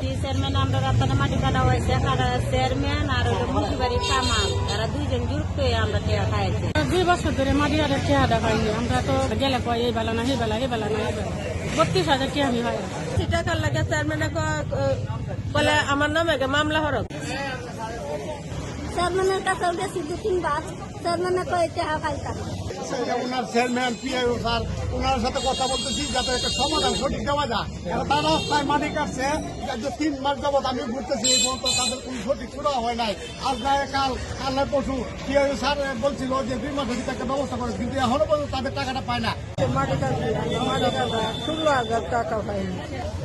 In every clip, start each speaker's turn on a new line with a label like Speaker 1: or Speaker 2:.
Speaker 1: আমরা রাস্তাটা মাটি কাটা হয়েছে। কাটা চেয়ারম্যান আর ওই মুন্সিবাড়ির কামাল তারা দুইজন যুক্ত হয়ে আমরা টেয়া খাইছি
Speaker 2: দুই বছর ধরে মাটি হাটের চেহারা পাই আমরা তো গেলে কয় এই বেলা না সেই বেলা এই বেলা না এই বেলা। বত্রিশ হাজার কে আমি হয়।
Speaker 3: লাগে চেয়ারম্যানে বলে আমার নামে মামলা হরক।
Speaker 4: চেয়ারম্যানের কাছেও গেছি দু তিনবার চেয়ারম্যানে কয়ে টাকা পাইতাম
Speaker 5: সেটা ওনার চেয়ারম্যান পিআইও স্যার ওনার সাথে কথা বলতেছি যাতে একটা সমাধান সঠিক দেওয়া যায়। তার রাস্তায় মাটি কাটছে যে তিন মাস যাবৎ আমি ঘুরতেছি এই পর্যন্ত তাদের কোনো সঠিক সুরা হয় নাই। আজ না কাল কাল নয় পশু পিআইও স্যার বলছিল যে দুই মাসের ভিতরে একটা ব্যবস্থা করে কিন্তু এখনও পর্যন্ত তাদের টাকাটা পায় না।
Speaker 3: মাটি কাটছি ষোলো হাজার টাকা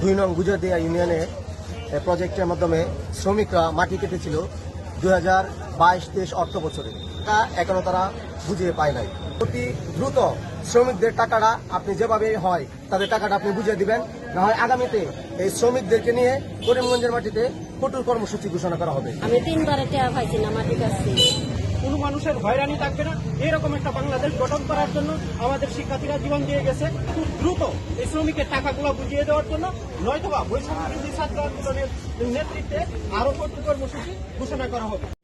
Speaker 6: দুই নং গুজরদিয়া ইউনিয়নে প্রজেক্টের মাধ্যমে শ্রমিকরা মাটি কেটেছিল। দুই হাজার বাইশ তেইশ অর্থ বছরে। তা এখনও তারা বুঝিয়ে পায় নাই। অতি দ্রুত শ্রমিকদের টাকাটা আপনি যেভাবে হয়, তাদের টাকাটা আপনি বুঝিয়ে দিবেন। না হয় আগামীতে এই শ্রমিকদেরকে নিয়ে করিমগঞ্জের মাটিতে কঠোর কর্মসূচি ঘোষণা করা হবে।
Speaker 1: আমি তিনবারে টেয়া কাটছি।
Speaker 7: কোনো মানুষের হয়রানি থাকবে না। এরকম একটা বাংলাদেশ গঠন করার জন্য আমাদের শিক্ষার্থীরা জীবন দিয়ে গেছে। খুব দ্রুত এই শ্রমিকের টাকাগুলো বুঝিয়ে দেওয়ার জন্য। নয়তোবা বৈষম্য ছাত্র আন্দোলনের নেতৃত্বে আরও কর্তৃপক্ষ কর্মসূচি ঘোষণা করা হবে।